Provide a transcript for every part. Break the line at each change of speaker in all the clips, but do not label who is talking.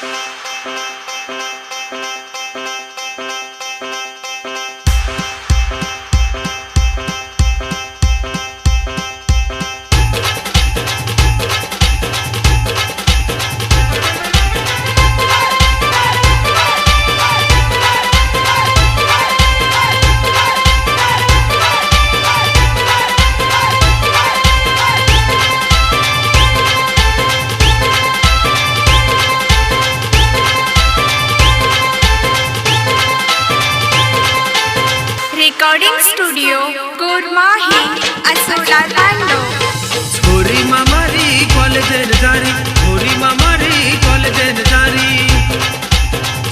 Música recording studio कोरमाही असोला तांडो
छोरी मामारी कॉलेज जारी छोरी मामारी कॉलेज जारी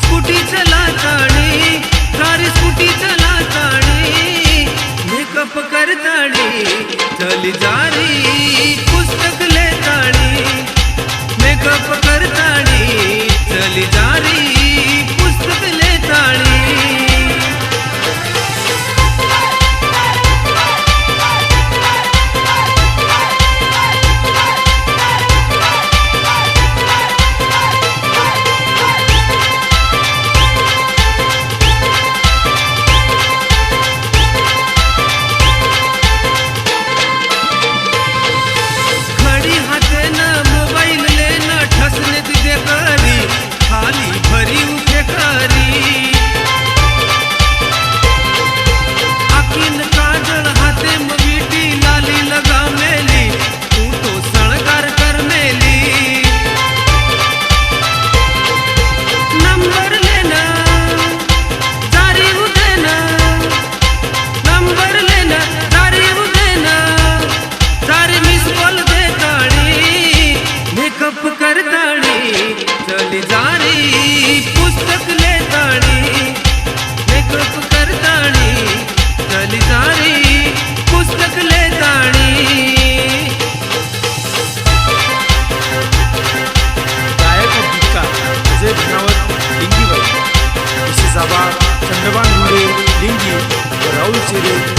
स्कूटी चला ताणे सारी स्कूटी चला ताणे मेकअप कर चली जारी
બાબા ચંદ્રભાન મુંડે લીમજી રાહુલ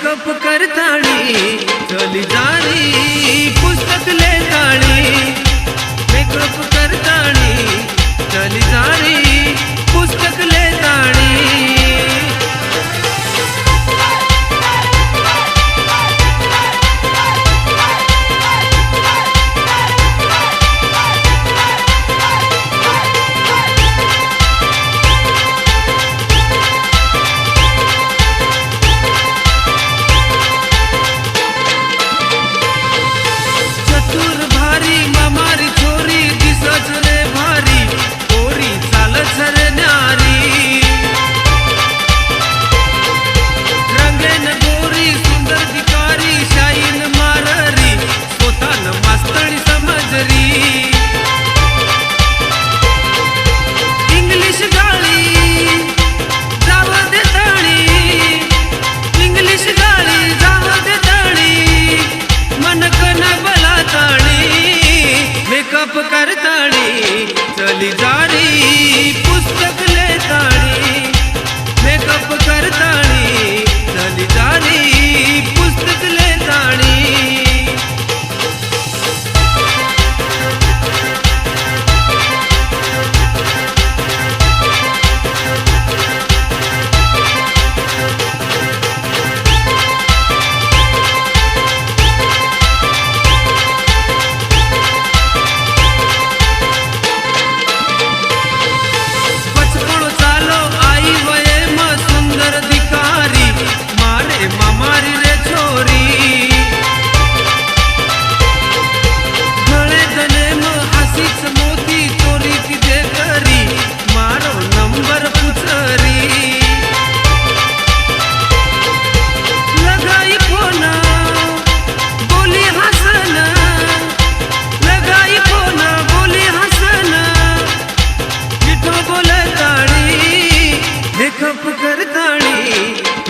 पिकअप करताड़ी चली जारी पुस्तक लेताड़ी पिकअप करताड़ी चली करताळी. चली जा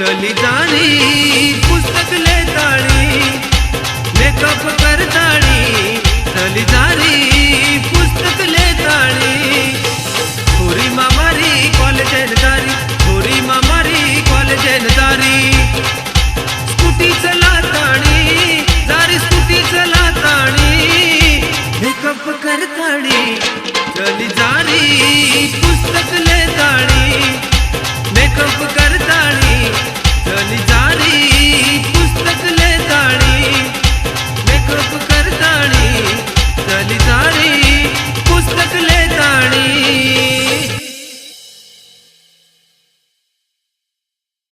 उजळली जाणी पुस्तक लेताळी मेकअप करताळी चली जाणी पुस्तक लेताळी थोरी मामारी कॉलेजेन दारी थोरी मामारी कॉलेजेन दारी स्कूटी चला ताणी दारी स्कूटी चला ताणी मेकअप करताळी चली जाणी पुस्तक लेताळी मेकअप